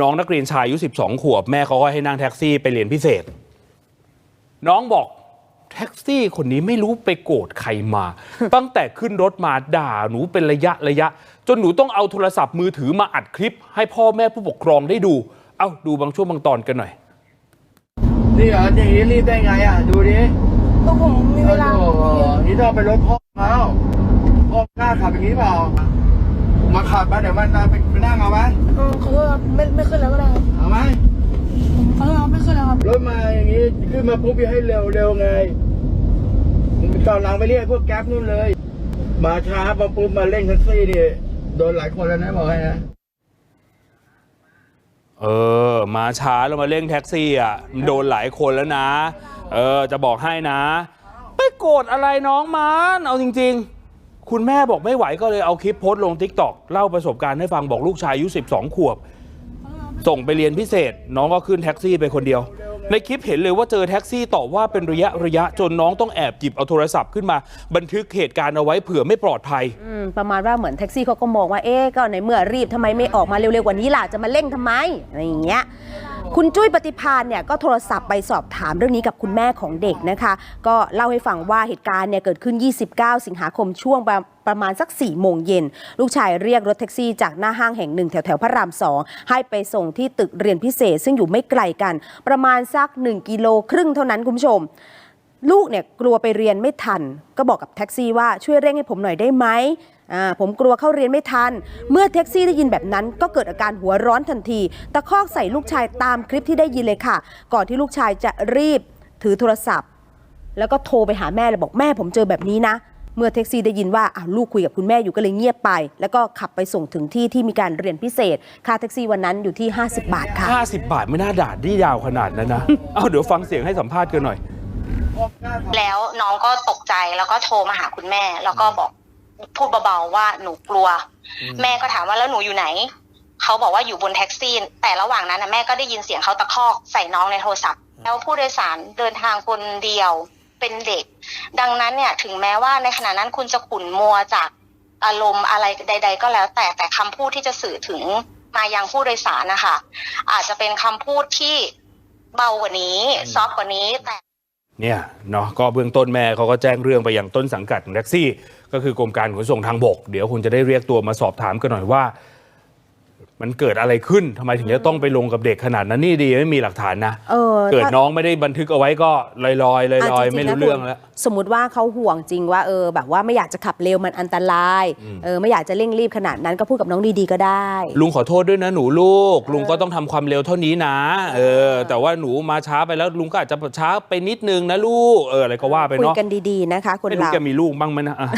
น้องนักเรียนชายอายุ12 ขวบ แม่เขาก็ให้นั่งแท็กซี่ไปเรียนพิเศษ น้องบอกแท็กซี่คนนี้ไม่รู้ไปโกรธใครมา ตั้งแต่ขึ้นรถมาด่าหนูเป็นระยะระยะ จนหนูต้องเอาโทรศัพท์มือถือมาอัดคลิป ให้พ่อแม่ผู้ปกครองได้ดู เอ้าดูบางช่วงบางตอนกันหน่อยนี่เหรออย่างนี้รีบได้ไงอะ ดูดิก็ผมมีเวลาโอ้โหนี่ต้องไปรถพ่อแล้วพ่อกล้าขับอย่างนี้เปล่า มาขับมาเดี๋ยวมันไปไปนั่งเอาไหมเออขอโทษครับไม่ไม่ขึ้นแล้วก็ได้ครับเอาไหมผมขอโทษครับไม่ขึ้นแล้วครับรถมาอย่างนี้ขึ้นมาปุ๊บจะให้เร็วเร็วไงมึงตอนหลังไปเรียกพวกแก๊ปนู่นเลย มาช้ามาปุ๊บมาเร่งแท็กซี่นี่โดนหลายคนแล้วนะบอกให้นะ เออ มาช้าแล้วมาเร่งแท็กซี่อะมันโดนหลายคนแล้วนะ เออ จะบอกให้นะ ไปโกรธอะไรน้องมันเอาจริง ๆ คุณแม่บอกไม่ไหวก็เลยเอาคลิปโพสต์ลงทิกตอกเล่าประสบการณ์ให้ฟังบอกลูกชายอายุ12 ขวบ ส่งไปเรียนพิเศษ น้องก็ขึ้นแท็กซี่ไปคนเดียว ในคลิปเห็นเลยว่าเจอแท็กซี่ต่อว่าเป็นระยะระยะจนน้องต้องแอบหยิบเอาโทรศัพท์ขึ้นมา บันทึกเหตุการณ์เอาไว้เผื่อไม่ปลอดภัย อืมประมาณว่าเหมือนแท็กซี่เขาก็มองว่าเอ๊ะก็ในเมื่อรีบทำไมไม่ออกมาเร็วๆกว่านี้ล่ะจะมาเร่งทำไมอะไรอย่างเงี้ย คุณจุ้ยปฏิพานเนี่ยก็โทรศัพท์ไปสอบถามเรื่องนี้กับคุณแม่ของเด็กนะคะ ก็เล่าให้ฟังว่าเหตุการณ์เนี่ยเกิดขึ้น 29 สิงหาคมช่วงประมาณสัก4โมงเย็น ลูกชายเรียกรถแท็กซี่จากหน้าห้างแห่งหนึ่งแถวแถวพระรามสองให้ไปส่งที่ตึกเรียนพิเศษ ซึ่งอยู่ไม่ไกลกัน ประมาณสัก 1 กิโลครึ่งเท่านั้นคุณผู้ชม ลูกเนี่ยกลัวไปเรียนไม่ทัน ก็บอกกับแท็กซี่ว่าช่วยเร่งให้ผมหน่อยได้ไหม ผมกลัวเข้าเรียนไม่ทัน เมื่อแท็กซี่ได้ยินแบบนั้น ก็เกิดอาการหัวร้อนทันที ตะคอกใส่ลูกชายตามคลิปที่ได้ยินเลยค่ะ ก่อนที่ลูกชายจะรีบถือโทรศัพท์ แล้วก็โทรไปหาแม่เลยบอกแม่ผมเจอแบบนี้นะเมื่อแท็กซี่ได้ยินว่าอ้าวลูกคุยกับคุณแม่อยู่ก็เลยเงียบไป แล้วก็ขับไปส่งถึงที่ที่มีการเรียนพิเศษ ค่าแท็กซี่วันนั้นอยู่ที่ 50 บาทค่ะ 50 บาทไม่น่าด่าได้ยาวขนาดนั้นนะ เอาเดี๋ยวฟังเสียงให้สัมภาษณ์กันหน่อย แล้วน้องก็ตกใจแล้วก็โทรมาหาคุณแม่ แล้วก็บอก พูดเบาๆว่าหนูกลัว แม่ก็ถามว่าแล้วหนูอยู่ไหน เขาบอกว่าอยู่บนแท็กซี่ แต่ระหว่างนั้นนะแม่ก็ได้ยินเสียงเขาตะคอกใส่น้องในโทรศัพท์ แล้วผู้โดยสารเดินทางคนเดียวเป็นเด็ก ดังนั้นเนี่ยถึงแม้ว่าในขณะนั้นคุณจะขุนมัวจากอารมณ์อะไรใด ๆ ก็แล้ว แต่แต่คำพูดที่จะสื่อถึงมายังผู้โดยสารนะคะอาจจะเป็นคำพูดที่เบากว่านี้ ซอฟต์กว่านี้แต่ เนี่ยเนาะก็เบื้องต้นแม่เขาก็แจ้งเรื่องไปยังต้นสังกัดของแท็กซี่ ก็คือกรมการขนส่งทางบก เดี๋ยวคุณจะได้เรียกตัวมาสอบถามกันหน่อยว่า มันเกิดอะไรขึ้นทำไมถึงจะต้องไปลงกับเด็กขนาดนั้นนี่ดีไม่มีหลักฐานนะเออเกิดถ้าน้องไม่ได้บันทึกเอาไว้ก็ลอยๆลอยๆอะจๆไม่รู้นะเรื่องคุณแล้วสมมติว่าเขาห่วงจริงว่าเออแบบว่าไม่อยากจะขับเร็วมันอันตรายเออไม่อยากจะเร่งรีบขนาดนั้นก็พูดกับน้องดีๆก็ได้ ลุงขอโทษด้วยนะหนูลูก ลุงก็ต้องทำความเร็วเท่านี้นะเออแต่ว่าหนูมาช้าไปแล้วลุงก็อาจจะช้าไปนิดนึงนะลูกเอออะไรก็ว่าไปคุยเนาะกันดีๆนะคะคนไม่รู้เราแกมีลูกบ้างไหมนะอะ